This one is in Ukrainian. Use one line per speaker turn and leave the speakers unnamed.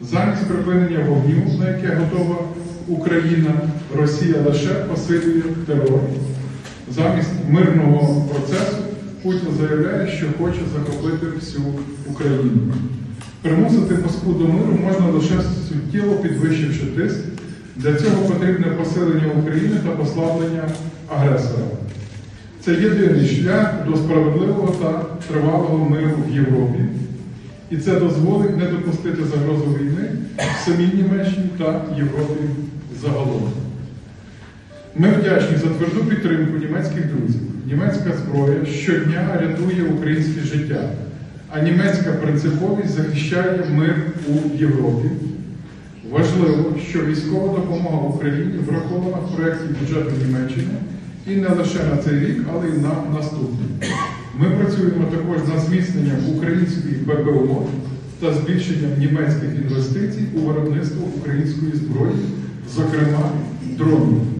Замість припинення вогню, на яке готова Україна, Росія лише посилює терор. Замість мирного процесу Путін заявляє, що хоче захопити всю Україну. Примусити Москву до миру можна лише суттєво підвищивши тиск. Для цього потрібне посилення України та послаблення агресора. Це єдиний шлях до справедливого та тривалого миру в Європі. І це дозволить не допустити загрозу війни в самій Німеччині та Європі загалом. Ми вдячні за тверду підтримку німецьких друзів. Німецька зброя щодня рятує українське життя, а німецька принциповість захищає мир у Європі. Важливо, що військова допомога Україні врахована в проєкті бюджету Німеччини і не лише на цей рік, але й на наступний. Ми працюємо також над зміцненням української ППО та збільшенням німецьких інвестицій у виробництво української зброї, зокрема дронів.